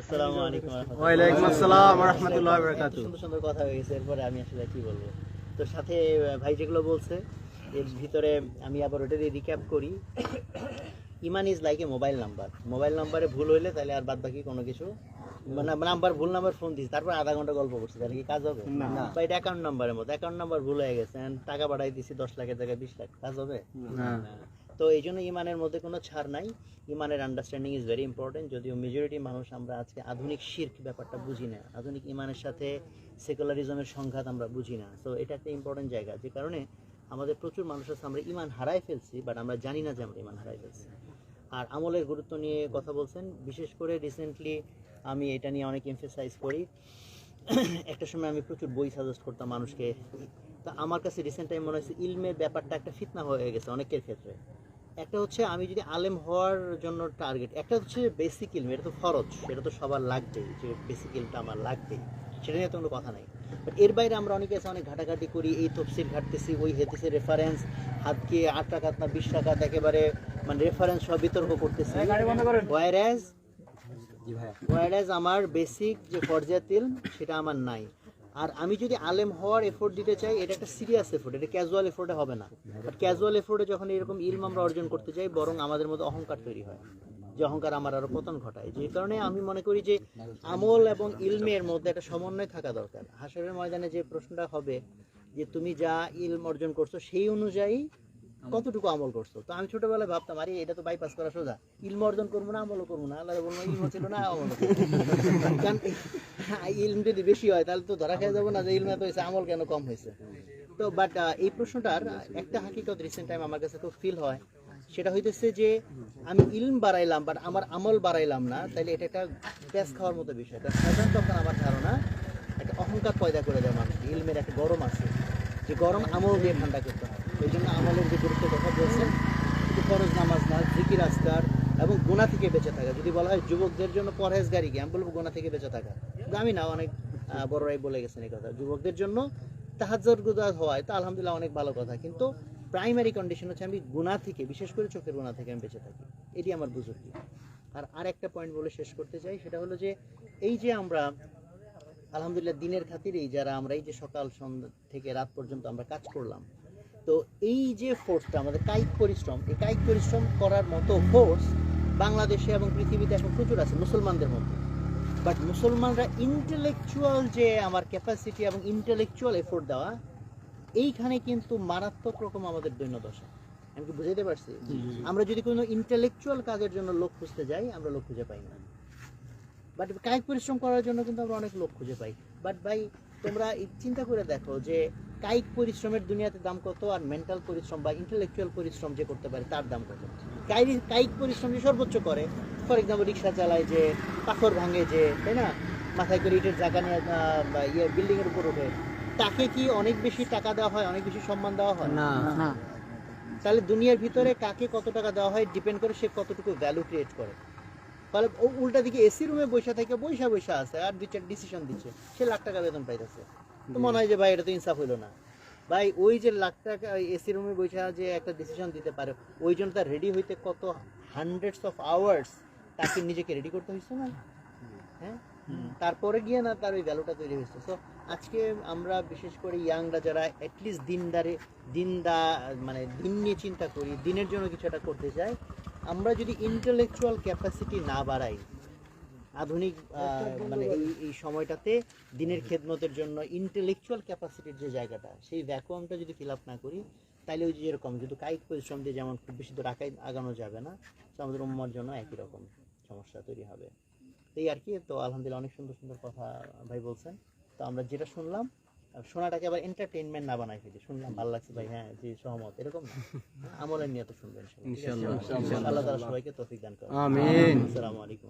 আসসালামু আলাইকুম ওয়া রাহমাতুল্লাহ। আসসালাম ওয়া রাহমাতুল্লাহি ওয়া বারাকাতুহু। সুন্দর সুন্দর কথা হয়ে গেছে এরপরে আমি আসলে কি বলব তো সাথে ভাই যেগুলো বলছে এর ভিতরে আমি আবার ওটা রিক্যাপ করি ইমান is like a mobile number mobile নাম্বারে ভুল হইলে তাহলে আর বাদ বাকি কোনো কিছু মানে নাম্বার ভুল নাম্বার ফোন দিস তারপর আধা ঘণ্টা গল্প করছি তাহলে কি কাজ হবে না। বা এটা অ্যাকাউন্ট নাম্বারের মতো অ্যাকাউন্ট নাম্বার ভুল হয়ে গেছে টাকা পাঠাই দিছি দশ লাখের জায়গায় বিশ লাখ কাজ হবে না। তো এই জন্য ইমানের মধ্যে কোনো ছাড় নাই। ইমানের আন্ডারস্ট্যান্ডিং ইজ ভেরি ইম্পর্টেন্ট যদিও মেজরিটি মানুষ আমরা আজকে আধুনিক শির্ক ব্যাপারটা বুঝি না। আধুনিক ইমানের সাথে সেকুলারিজমের সংঘাত আমরা বুঝি না। তো এটা একটা ইম্পর্টেন্ট জায়গা। যে কারণে আমাদের প্রচুর মানুষ আছে, আমরা ইমান হারাই ফেলছি বাট আমরা জানি না যে আমরা ইমান হারাই ফেলছি। আর আমলের গুরুত্ব নিয়ে কথা বলছেন, বিশেষ করে রিসেন্টলি আমি এটা নিয়ে অনেক এমফেসাইজ করি। একটা সময় আমি প্রচুর বই সাজেস্ট করতাম মানুষকে। তো আমার কাছে রিসেন্ট টাইম মনে হচ্ছে ইলমের ব্যাপারটা একটা ফিতনা হয়ে গেছে অনেকের ক্ষেত্রে। একটা হচ্ছে আমি যদি আলেম হওয়ার জন্য টার্গেট একটা হচ্ছে বেসিক ইলম এটা তো খরচ সেটা তো সবার লাগবেই যে বেসিক ইলমটা আমার লাগবেই সেটা নিয়ে তো কোনো কথা নাই। বাট এর বাইরে আমরা অনেকে আছে অনেক ঘাটাঘাটি করি এই তফসিল ঘাটতেছি ওই হেদিসের রেফারেন্স হাতকে আট টাকা না বিশ টাকা একেবারে মানে রেফারেন্স সব বিতর্ক করতেছি। ওয়াইরাজ ওয়াইরাজ আমার বেসিক যে ফরজাতিল সেটা আমার নাই। আর আমি যদি আলেম হওয়ার এফোর্ট দিতে চাই, এটা একটা সিরিয়াস এফোর্ট এটা ক্যাজুয়াল এফোর্টে হবে না। বাট ক্যাজুয়াল এফোর্টে যখন এরকম ইলম আমরা অর্জন করতে চাই, বরং আমাদের মধ্যে অহংকার তৈরি হয়, যে অহংকার আমার আরও পতন ঘটায়। যে কারণে আমি মনে করি যে আমল এবং ইলমের মধ্যে একটা সমন্বয় থাকা দরকার। হাসরের ময়দানে যে প্রশ্নটা হবে যে তুমি যা ইলম অর্জন করছ, সেই অনুযায়ী কতটুকু আমল করছ? তো আমি ছোটবেলায় ভাবতাম, আরে, এটা তো বাইপাস করা সোজা। ইলম অর্জন করব না, আমলও করব না। আল্লাহ বলব ইলম ছিল না আমল কারণ ইলম যদি বেশি হয়, তাহলে তো ধরা খেয়ে যাব না যে ইলম এত হয়েছে, আমল কেন কম হয়েছে? তো বাট এই প্রশ্নটার একটা হাকিকত রিসেন্ট টাইম আমার কাছে খুব ফিল হয়। সেটা হইতেছে যে, আমি ইলম বাড়াইলাম বাট আমার আমল বাড়াইলাম না তাহলে এটা একটা প্যাস খাওয়ার মতো বিষয়। সাধারণ তখন আমার ধারণা, একটা অহংকার পয়দা করে দেয় মানুষ ইলমের একটা গরম আছে। যে গরম আমল দিয়ে ঠান্ডা করতে হয়। এই জন্য আমলের যে গুরুত্ব কথা বলছেন শুধু ফরজ নামাজ না, জিকির, আজকার এবং গোনা থেকে বেঁচে থাকা। যদি বলা হয় যুবকদের জন্য পরহেজগারি কি আমি বলব গোনা থেকে বেঁচে থাকা। আমি না, অনেক বড়রাই বলে গেছেন এই কথা। যুবকদের জন্য তাহাজ্জুদ গুদার হওয়ায় তো আলহামদুলিল্লাহ অনেক ভালো কথা। কিন্তু প্রাইমারি কন্ডিশন হচ্ছে আমি গুনাহ থেকে, বিশেষ করে চোখের গুনাহ থেকে আমি বেঁচে থাকি। এটি আমার বুঝুকি আর আর একটা পয়েন্ট বলে শেষ করতে চাই, সেটা হলো যে এই যে আমরা আলহামদুলিল্লাহ দিনের খাতিরেই যারা আমরা এই যে সকাল সন্ধ্যা থেকে রাত পর্যন্ত আমরা কাজ করলাম তো এই যে ফোর্সটা আমাদের কায়িক পরিশ্রম এই কায়িক পরিশ্রম করার মতো ফোর্স বাংলাদেশে এবং পৃথিবীতে এখন প্রচুর আছে মুসলমানদের মধ্যে। বাট মুসলমানরা ইন্টেলেকচুয়াল যে আমার ক্যাপাসিটি এবং ইন্টেলেকচুয়াল এফোর্ট দেওয়া এইখানে কিন্তু মারাত্মক রকম আমাদের দৈন্যদশা। আমি কি বুঝাইতে পারছি? আমরা যদি কোনো ইন্টেলেকচুয়াল কাজের জন্য লোক খুঁজতে যাই আমরা লোক খুঁজে পাই না। বাট কায়িক পরিশ্রম করার জন্য কিন্তু আমরা অনেক লোক খুঁজে পাই। বাট ভাই তোমরা চিন্তা করে দেখো যে কায়িক পরিশ্রমের দুনিয়াতে দাম কত আর মেন্টাল পরিশ্রম বা ইন্টেলেকচুয়াল পরিশ্রম যে করতে পারে তার দাম কত? কায়িক কায়িক পরিশ্রম যে সর্বোচ্চ করে ফর এক্সাম্পল রিক্সা চালায় যে পাথর ভাঙে যে তাই না? মাথায় করে ইটের জায়গা নিয়ে ইয়ে বিল্ডিংয়ের উপর ওঠে। তাকে কি অনেক বেশি টাকা দেওয়া হয় অনেক বেশি সম্মান দেওয়া হয়? না। না। তাহলে দুনিয়ার ভিতরে কাকে কত টাকা দেওয়া হয় ডিপেন্ড করে সে কতটুকু ভ্যালু ক্রিয়েট করে। তাহলে ও উল্টা দিকে এসি রুমে বসে থেকে বৈশা বৈশা আছে আর দুই চার ডিসিশন দিচ্ছে। সে লাখ টাকা বেতন পাইতেছে। তো মনে হয় যে ভাই এটা তো ইনসাফ হইল না। ভাই ওই যে লাখ টাকা এসি রুমে বসে যে একটা ডিসিশন দিতে পারে ওই জন্য তার রেডি হইতে কত হান্ড্রেডস অফ আওয়ার্স তাকে নিজেকে রেডি করতে হয়েছে না? হ্যাঁ? তারপরে গিয়ে না তার ওই ভ্যালুটা তৈরি হয়েছে সো আজকে আমরা বিশেষ করে ইয়াংরা যারা অ্যাটলিস্ট দিনদারে দিনদা মানে দিন নিয়ে চিন্তা করি দিনের জন্য কিছু একটা করতে চাই আমরা যদি ইন্টেলেকচুয়াল ক্যাপাসিটি না বাড়াই আধুনিক মানে এই এই সময়টাতে দিনের খেদমতের জন্য ইন্টেলেকচুয়াল ক্যাপাসিটির যে জায়গাটা সেই ভ্যাকুয়ামটা যদি ফিল আপ না করি তাহলে ওই যে যেরকম কিন্তু কায়িক পরিশ্রম দিয়ে যেমন খুব বেশি দূর আগাই আগানো যাবে না তো আমাদের উম্মার জন্য একই রকম সমস্যা তৈরি হবে। এই আর কি তো আলহামদুলিল্লাহ অনেক সুন্দর সুন্দর কথা ভাই বলছেন। তো আমরা যেটা শুনলাম শোনাটাকে আবার এন্টারটেইনমেন্ট না বানাই ফেলি। শুনলাম ভালো লাগছে ভাই হ্যাঁ যে সহমত এরকম না। আমলের নিয়ে তো শুনবেন আল্লাহ তাআলা সবাইকে তৌফিক দান করেন। আসসালামু আলাইকুম